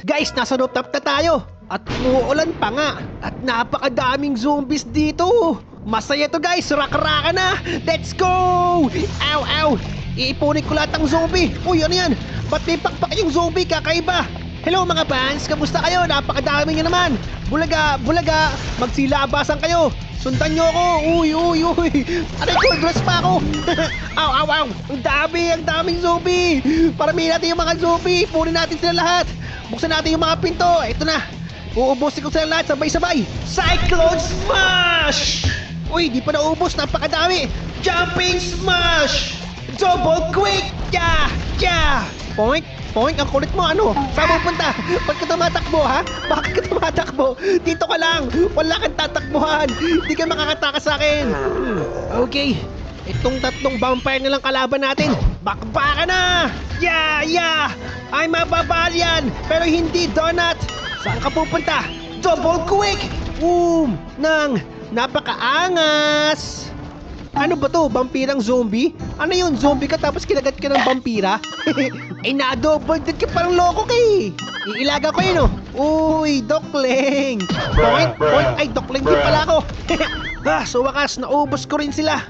Guys, nasa rooftop na tayo. At umuulan pa nga. At napakadaming zombies dito. Masaya to guys, rak-raka na. Let's go! Ow, ow! Iipunin ko lahat ng zombie. Uy, ano yan? Ba't may pakpak yung zombie? Kakaiba. Hello mga fans, kamusta kayo? Napakadami nyo naman. Bulaga, bulaga, magsilabasan kayo. Sundan nyo ako. Uy, uy, uy. Aray ko, dress pa ako. aw, aw, aw. Ang dami, ang daming zombie. Paramihin natin yung mga zombie. Punin natin sila lahat. Buksan natin yung mga pinto. Ito na. Uubusin ko sila lahat sabay-sabay. Cyclone Smash! Uy, di pa naubos. Napakadami. Jumping Smash! Double quick! Yeah! Yeah! Point! Point! Ang kulit mo, ano? Saan mo punta? Ba't ka tumatakbo, ha? Bakit ka tumatakbo? Dito ka lang! Wala kang tatakbuhan! Hindi ka makakatakas sa akin! Okay. Itong tatlong vampire na lang kalaban natin. Bakbaka na! Yeah! Ay mababal yan! Pero hindi donut! Saan ka pupunta? Double quick! Boom! Nang napakaangas! Ano ba to? Vampirang zombie? Ano yun? Zombie ka tapos kinagat ka ng vampira? Ay na-double dead ka parang loko ka eh. Iilaga ko yun oh. Uy, Dokling. Point, point. Ay, Dokling din pala ako. ah, so wakas, naubos ko rin sila.